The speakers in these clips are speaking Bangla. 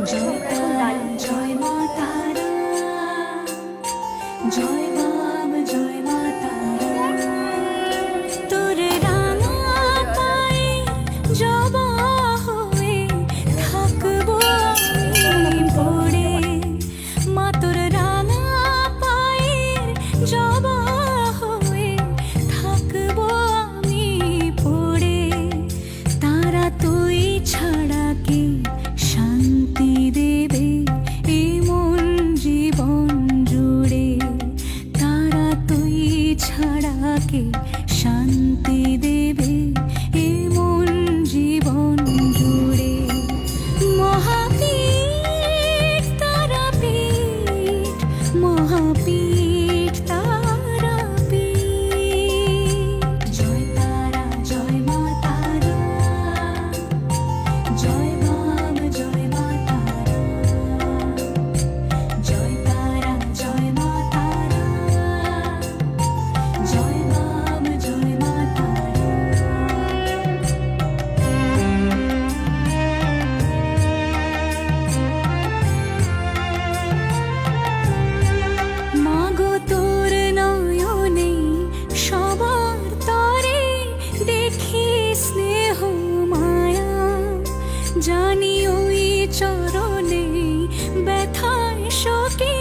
我真 আমাকে শান্তি দেবে এমন জীবন জুড়ে। মহাপীঠ তারাপীঠ মহাপীঠ চরণে ব্যথায় শোকে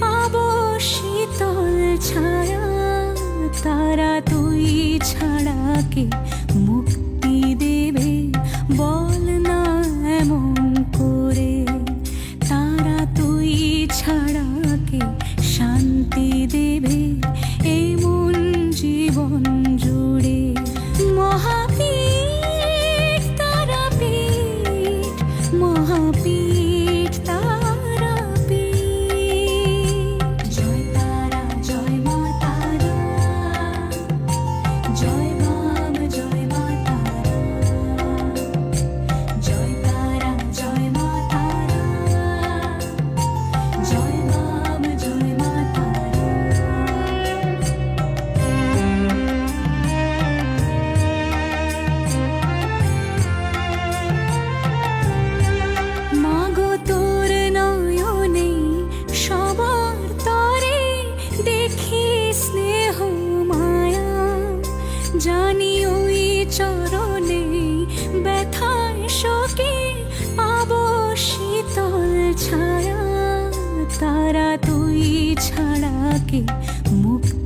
পাবো শীতল ছায়া। তারা তুই ছাড়া কে মহাপী জানি ওই চরণে ব্যথায় শোকে পাবো শীতল ছায়া। তারা তুই ছাড়াকে মুক্ত